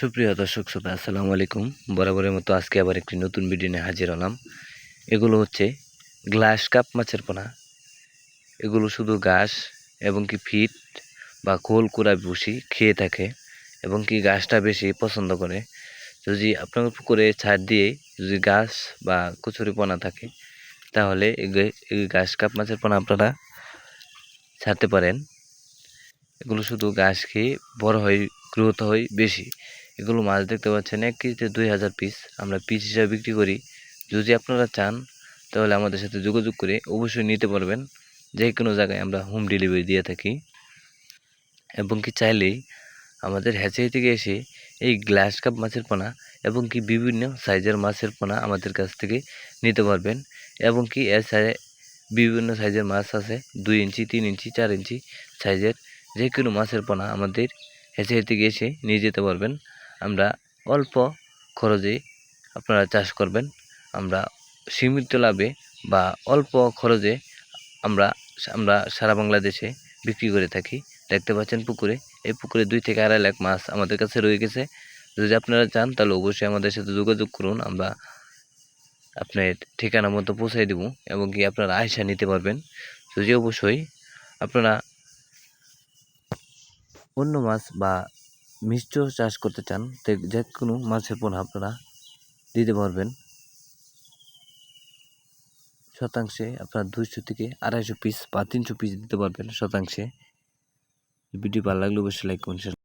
সুপ্রিয় দর্শক শ্রোতা, আসসালামু আলাইকুম। বরাবরের মতো আজকে আবার একটি নতুন ভিডিও নিয়ে হাজির হলাম। এগুলো হচ্ছে গ্লাস কাপ মাছের পোনা। এগুলো শুধু ঘাস এবং কি ফিট বা খোল কুড়া ভুসি খেয়ে থাকে এবং কি ঘাসটা বেশি পছন্দ করে। যদি আপনার পুকুরে ছাড় দিয়ে যদি ঘাস বা কচুরি পোনা থাকে, তাহলে এই গে- এই ঘাস কাপ মাছের পোনা আপনারা ছাড়তে পারেন। এগুলো শুধু ঘাস খেয়ে বড় হয়, গ্রোথ হয় বেশি। এগুলো মাছ দেখতে পাচ্ছেন এক কেজিতে দুই হাজার পিস আমরা পিস হিসাবে বিক্রি করি। যদি আপনারা চান, তাহলে আমাদের সাথে যোগাযোগ করে অবশ্যই নিতে পারবেন। যে কোনো জায়গায় আমরা হোম ডেলিভারি দিয়ে থাকি। এবং কি চাইলেই আমাদের হ্যাচারি থেকে এসে এই গ্লাস কাপ মাছের পোনা এবং কি বিভিন্ন সাইজের মাছের পোনা আমাদের কাছ থেকে নিতে পারবেন। এবং কি এছাড়া বিভিন্ন সাইজের মাছ আছে, দুই ইঞ্চি, তিন ইঞ্চি, চার ইঞ্চি সাইজের যে কোনো মাছের পোনা আমাদের হ্যাচারি থেকে এসে নিয়ে যেতে পারবেন। আমরা অল্প খরচে আপনারা চাষ করবেন। আমরা সীমিত লাভে বা অল্প খরচে আমরা আমরা সারা বাংলাদেশে বিক্রি করে থাকি। দেখতে পাচ্ছেন পুকুরে, এই পুকুরে দুই থেকে আড়াই লাখ মাছ আমাদের কাছে রয়ে গেছে। যদি আপনারা চান তাহলে অবশ্যই আমাদের সাথে যোগাযোগ করুন, আমরা আপনার ঠিকানা মতো পৌঁছাই দেবো এবং কি আপনারা আয়সা নিতে পারবেন। যদি অবশ্যই আপনারা অন্য মাছ বা মিশ্র চাষ করতে চান যে কোনো মাছের পোনা আপনারা দিতে পারবেন। শতাংশে আপনার দুইশো থেকে আড়াইশো পিস বা তিনশো পিস দিতে পারবেন শতাংশে। ভিডিও ভালো লাগলে অবশ্যই লাইক করুন